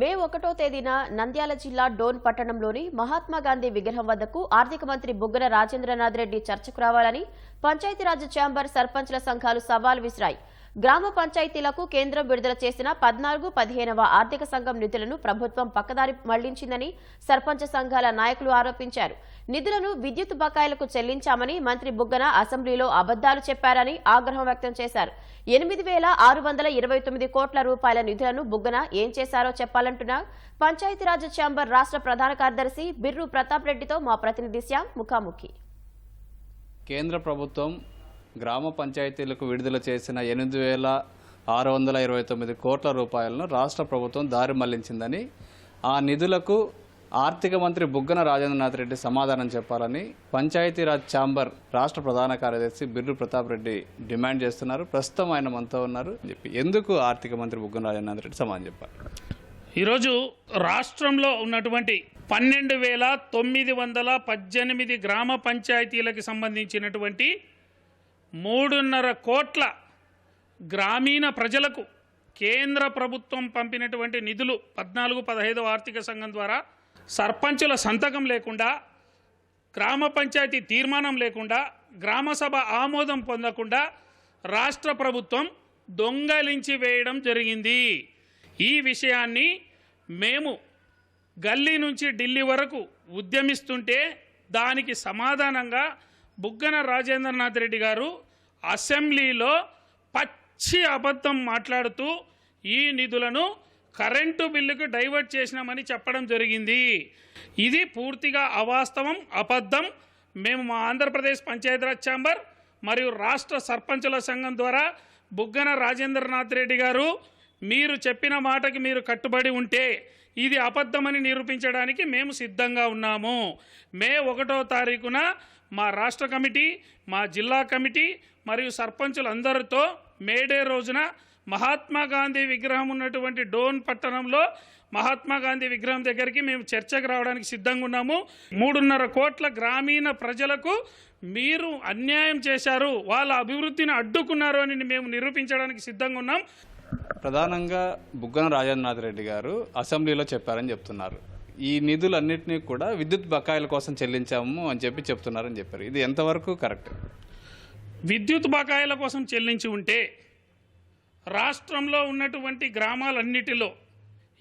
మే ఒకటో తేదీన నంద్యాల జిల్లా డోన్ పట్టణంలోని మహాత్మా గాంధీ విగ్రహం వద్దకు ఆర్థిక మంత్రి బుగ్గన రాజేంద్రనాథ్ రెడ్డి చర్చకు రావాలని పంచాయతీరాజ్ ఛాంబర్ సర్పంచ్ల సంఘాలు సవాల్ విసిరాయి. గ్రామ పంచాయతీలకు కేంద్రం విడుదల చేసిన పద్నాలుగు పదిహేనవ ఆర్థిక సంఘం నిధులను ప్రభుత్వం పక్కదారి మళ్ళించిందని సర్పంచ్ సంఘాల నాయకులు ఆరోపించారు. నిధులను విద్యుత్ బకాయిలకు చెల్లించామని మంత్రి బుగ్గన అసెంబ్లీలో అబద్దాలు చెప్పారని ఆగ్రహం వ్యక్తం చేశారు. ఎనిమిది వేల ఆరు వందల ఇరవై తొమ్మిది కోట్ల రూపాయల నిధులను బుగ్గన ఏం చేశారో చెప్పాలంటున్న పంచాయతీరాజ్ ఛాంబర్ రాష్ట్ర ప్రధాన కార్యదర్శి బిర్రు ప్రతాప్ రెడ్డితో మా ప్రతినిధి శ్యామ్ ముఖాముఖి. కేంద్ర ప్రభుత్వం గ్రామ పంచాయతీలకు విడుదల చేసిన ఎనిమిది వేల ఆరు వందల ఇరవై తొమ్మిది కోట్ల రూపాయలను రాష్ట్ర ప్రభుత్వం దారి మళ్ళించిందని ఆ నిధులకు ఆర్థిక మంత్రి బుగ్గన రాజేంద్రనాథ్ రెడ్డి సమాధానం చెప్పాలని పంచాయతీరాజ్ ఛాంబర్ రాష్ట్ర ప్రధాన కార్యదర్శి బిర్రు ప్రతాప్ రెడ్డి డిమాండ్ చేస్తున్నారు. ప్రస్తుతం ఆయన మనతో ఉన్నారు అని చెప్పి ఎందుకు ఆర్థిక మంత్రి బుగ్గన రాజేంద్రనాథ్ రెడ్డి సమాధానం చెప్పారు ఈరోజు రాష్ట్రంలో ఉన్నటువంటి పన్నెండు వేల తొమ్మిది వందల పద్దెనిమిది గ్రామ పంచాయతీలకు సంబంధించినటువంటి మూడున్నర కోట్ల గ్రామీణ ప్రజలకు కేంద్ర ప్రభుత్వం పంపినటువంటి నిధులు పద్నాలుగు పదహైదు ఆర్థిక సంఘం ద్వారా సర్పంచుల సంతకం లేకుండా గ్రామ పంచాయతీ తీర్మానం లేకుండా గ్రామసభ ఆమోదం పొందకుండా రాష్ట్ర ప్రభుత్వం దొంగలించి వేయడం జరిగింది. ఈ విషయాన్ని మేము గల్లీ నుంచి ఢిల్లీ వరకు ఉద్యమిస్తుంటే దానికి సమాధానంగా బుగ్గన రాజేంద్రనాథ్ రెడ్డి గారు అసెంబ్లీలో పచ్చి అబద్ధం మాట్లాడుతూ ఈ నిధులను కరెంటు బిల్లుకు డైవర్ట్ చేసినామని చెప్పడం జరిగింది. ఇది పూర్తిగా అవాస్తవం అబద్ధం. మేము మా ఆంధ్రప్రదేశ్ పంచాయతీరాజ్ ఛాంబర్ మరియు రాష్ట్ర సర్పంచుల సంఘం ద్వారా బుగ్గన రాజేంద్రనాథ్ రెడ్డి గారు మీరు చెప్పిన మాటకి మీరు కట్టుబడి ఉంటే ఇది అబద్ధమని నిరూపించడానికి మేము సిద్ధంగా ఉన్నాము. మే ఒకటో తారీఖున మా రాష్ట్ర కమిటీ మా జిల్లా కమిటీ మరియు సర్పంచులందరితో మేడే రోజున మహాత్మా గాంధీ విగ్రహం ఉన్నటువంటి డోన్ పట్టణంలో మహాత్మా గాంధీ విగ్రహం దగ్గరికి మేము చర్చకు రావడానికి సిద్ధంగా ఉన్నాము. మూడున్నర కోట్ల గ్రామీణ ప్రజలకు మీరు అన్యాయం చేశారు వాళ్ళ అభివృద్ధిని అడ్డుకున్నారు అని మేము నిరూపించడానికి సిద్ధంగా ఉన్నాం. ప్రధానంగా బుగ్గన రాజేంద్రనాథ్ రెడ్డి గారు అసెంబ్లీలో చెప్పారని చెప్తున్నారు. ఈ నిధులన్నింటినీ కూడా విద్యుత్ బకాయిల కోసం చెల్లించాము అని చెప్పి చెప్తున్నారని చెప్పారు. ఇది ఎంతవరకు కరెక్ట్? విద్యుత్ బకాయిల కోసం చెల్లించి ఉంటే రాష్ట్రంలో ఉన్నటువంటి గ్రామాలన్నిటిలో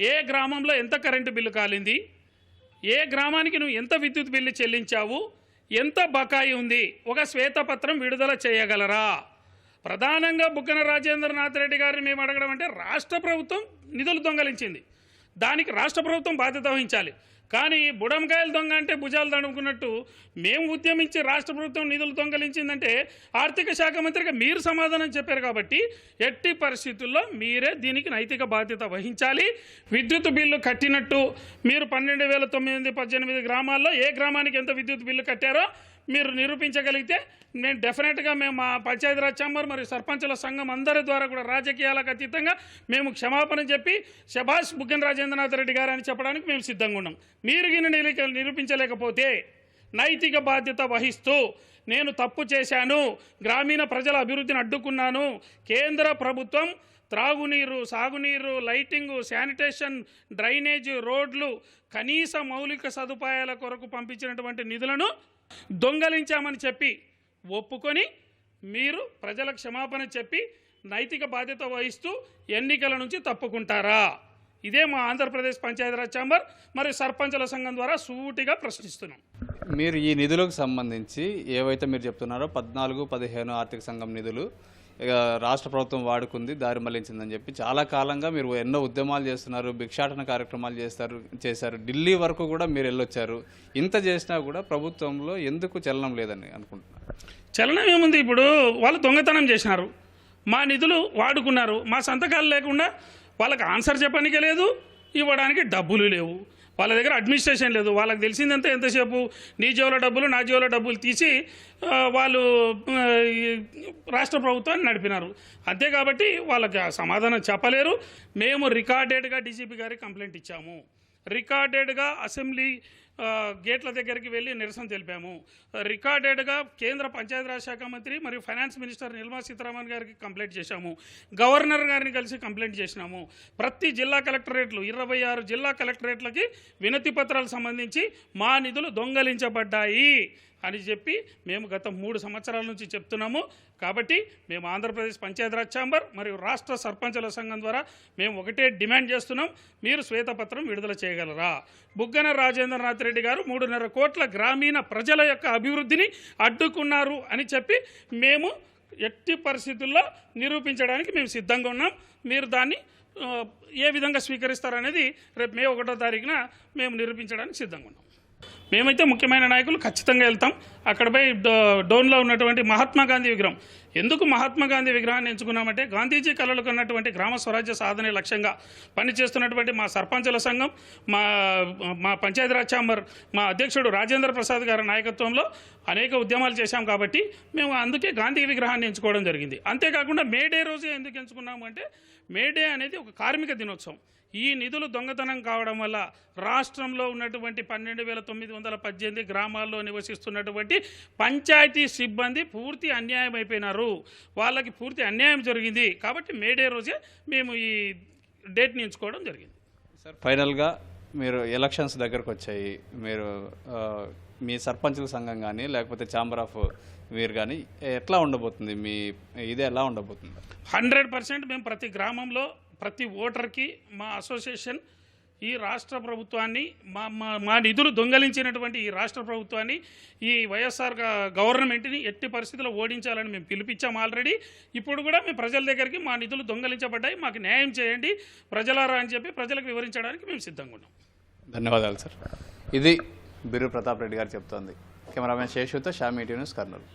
ఏ గ్రామంలో ఎంత కరెంటు బిల్లు కాలింది ఏ గ్రామానికి నువ్వు ఎంత విద్యుత్ బిల్లు చెల్లించావు ఎంత బకాయి ఉంది ఒక శ్వేతపత్రం విడుదల చేయగలరా? ప్రధానంగా బుగ్గన రాజేంద్రనాథ్ రెడ్డి గారిని మేము అడగడం అంటే రాష్ట్ర ప్రభుత్వం నిధులు దొంగలించింది. దానికి రాష్ట్ర ప్రభుత్వం బాధ్యత వహించాలి. కానీ బుడంకాయలు దొంగ అంటే భుజాలు దడుకున్నట్టు మేము ఉద్యమించి రాష్ట్ర ప్రభుత్వం నిధులు దొంగలించిందంటే ఆర్థిక శాఖ మంత్రిగా మీరు సమాధానం చెప్పారు కాబట్టి ఎట్టి పరిస్థితుల్లో మీరే దీనికి నైతిక బాధ్యత వహించాలి. విద్యుత్ బిల్లు కట్టినట్టు మీరు పన్నెండు వేల తొమ్మిది పద్దెనిమిది గ్రామాల్లో ఏ గ్రామానికి ఎంత విద్యుత్ బిల్లు కట్టారో మీరు నిరూపించగలిగితే నేను డెఫినెట్గా మేము మా పంచాయతీరాజ్ ఛాంబర్ మరియు సర్పంచుల సంఘం అందరి ద్వారా కూడా రాజకీయాలకు అతీతంగా మేము క్షమాపణ చెప్పి శభాష్ బుగ్గన రాజేంద్రనాథ్ రెడ్డి గారు అని చెప్పడానికి మేము సిద్ధంగా ఉన్నాం. మీరు గిన్నె నిరూపించలేకపోతే నైతిక బాధ్యత వహిస్తూ నేను తప్పు చేశాను గ్రామీణ ప్రజల అభివృద్ధిని అడ్డుకున్నాను కేంద్ర ప్రభుత్వం త్రాగునీరు సాగునీరు లైటింగు శానిటేషన్ డ్రైనేజ్ రోడ్లు కనీస మౌలిక సదుపాయాల కొరకు పంపించినటువంటి నిధులను దొంగలించామని చెప్పి ఒప్పుకొని మీరు ప్రజల క్షమాపణ చెప్పి నైతిక బాధ్యత వహిస్తూ ఎన్నికల నుంచి తప్పుకుంటారా? ఇదే మా ఆంధ్రప్రదేశ్ పంచాయతీరాజ్ ఛాంబర్ మరియు సర్పంచుల సంఘం ద్వారా సూటిగా ప్రశ్నిస్తున్నాం. మీరు ఈ నిధులకు సంబంధించి ఏవైతే మీరు చెప్తున్నారో పద్నాలుగు పదిహేను ఆర్థిక సంఘం నిధులు ఇక రాష్ట్ర ప్రభుత్వం వాడుకుంది దారి మళ్ళించిందని చెప్పి చాలా కాలంగా మీరు ఎన్నో ఉద్యమాలు చేస్తున్నారు భిక్షాటన కార్యక్రమాలు చేస్తారు చేశారు. ఢిల్లీ వరకు కూడా మీరు వెళ్ళొచ్చారు. ఇంత చేసినా కూడా ప్రభుత్వంలో ఎందుకు చలనం లేదని అనుకుంటున్నారు? చలనం ఏముంది ఇప్పుడు? వాళ్ళు దొంగతనం చేసినారు. మా నిధులు వాడుకున్నారు. మా సంతకాలు లేకుండా వాళ్ళకి ఆన్సర్ చెప్పడానికి లేదు ఇవ్వడానికి డబ్బులు లేవు. వాళ్ళ దగ్గర అడ్మినిస్ట్రేషన్ లేదు. వాళ్ళకి తెలిసిందంతా ఎంతసేపు? నీ జీవుల డబ్బులు నా జీవుల డబ్బులు తీసి వాళ్ళు రాష్ట్ర ప్రభుత్వాన్ని నడిపినారు. అంతే కాబట్టి వాళ్ళకి సమాధానం చెప్పలేరు. మేము రికార్డెడ్గా డీజీపీ గారికి కంప్లైంట్ ఇచ్చాము. రికార్డెడ్గా అసెంబ్లీ గేట్ల దగ్గరికి వెళ్ళి నిరసన తెలిపాము. రికార్డెడ్గా కేంద్ర పంచాయతీరాజ్ శాఖ మంత్రి మరియు ఫైనాన్స్ మినిస్టర్ నిర్మలా సీతారామన్ గారికి కంప్లైంట్ చేశాము. గవర్నర్ గారిని కలిసి కంప్లైంట్ చేసినాము. ప్రతి జిల్లా కలెక్టరేట్లు ఇరవై ఆరు జిల్లా కలెక్టరేట్లకి వినతి పత్రాలు సంబంధించి మా నిధులు దొంగలించబడ్డాయి. అని చెప్పి మేము గత మూడు సంవత్సరాల నుంచి చెప్తున్నాము. కాబట్టి మేము ఆంధ్రప్రదేశ్ పంచాయతీరాజ్ ఛాంబర్ మరియు రాష్ట్ర సర్పంచుల సంఘం ద్వారా మేము ఒకటే డిమాండ్ చేస్తున్నాం. మీరు శ్వేతపత్రం విడుదల చేయగలరా? బుగ్గన రాజేంద్రనాథ్ రెడ్డి గారు మూడున్నర కోట్ల గ్రామీణ ప్రజల యొక్క అభివృద్ధిని అడ్డుకున్నారు అని చెప్పి మేము ఎట్టి పరిస్థితుల్లో నిరూపించడానికి మేము సిద్ధంగా ఉన్నాం. మీరు దాన్ని ఏ విధంగా స్వీకరిస్తారనేది రేపు మే ఒకటో తారీఖున మేము నిరూపించడానికి సిద్ధంగా ఉన్నాం. మేమైతే ముఖ్యమైన నాయకులు ఖచ్చితంగా వెళ్తాం. అక్కడ పోయి డో- డోన్లో ఉన్నటువంటి మహాత్మా గాంధీ విగ్రహం. ఎందుకు మహాత్మా గాంధీ విగ్రహాన్ని ఎంచుకున్నామంటే గాంధీజీ కళలకు ఉన్నటువంటి గ్రామ స్వరాజ్య సాధనే లక్ష్యంగా పనిచేస్తున్నటువంటి మా సర్పంచుల సంఘం మా మా పంచాయతీరాజ్ ఛాంబర్ మా అధ్యక్షుడు రాజేంద్ర ప్రసాద్ గారి నాయకత్వంలో అనేక ఉద్యమాలు చేశాం కాబట్టి మేము అందుకే గాంధీ విగ్రహాన్ని ఎంచుకోవడం జరిగింది. అంతేకాకుండా మే డే రోజే ఎందుకు ఎంచుకున్నాము అంటే మే డే అనేది ఒక కార్మిక దినోత్సవం. ఈ నిధులు దొంగతనం కావడం వల్ల రాష్ట్రంలో ఉన్నటువంటి పన్నెండు వేల తొమ్మిది వందల పద్దెనిమిది గ్రామాల్లో నివసిస్తున్నటువంటి పంచాయతీ సిబ్బంది పూర్తి అన్యాయం అయిపోయినారు. వాళ్ళకి పూర్తి అన్యాయం జరిగింది. కాబట్టి మేడే రోజే మేము ఈ డేట్ని ఎంచుకోవడం జరిగింది. సార్ ఫైనల్గా మీరు ఎలక్షన్స్ దగ్గరకు వచ్చాయి. మీరు మీ సర్పంచుల సంఘం కానీ లేకపోతే ఛాంబర్ ఆఫ్ వీరు కానీ ఎట్లా ఉండబోతుంది? మీ ఇది ఎలా ఉండబోతుంది? హండ్రెడ్ పర్సెంట్ మేము ప్రతి గ్రామంలో ప్రతి ఓటర్కి మా అసోసియేషన్ ఈ రాష్ట్ర ప్రభుత్వాన్ని మా మా మా నిధులు దొంగలించినటువంటి ఈ రాష్ట్ర ప్రభుత్వాన్ని ఈ వైఎస్ఆర్ గవర్నమెంట్ని ఎట్టి పరిస్థితుల్లో ఓడించాలని మేము పిలిపించాం ఆల్రెడీ. ఇప్పుడు కూడా మేము ప్రజల దగ్గరికి మా నిధులు దొంగలించబడ్డాయి. మాకు న్యాయం చేయండి. ప్రజలారా అని చెప్పి ప్రజలకు వివరించడానికి మేము సిద్ధంగా ఉన్నాం. ధన్యవాదాలు సార్. ఇది బిర్రు ప్రతాప్ రెడ్డి గారు చెప్తోంది. కెమెరామెన్ శేషుతో షామీ న్యూస్ కర్నూలు.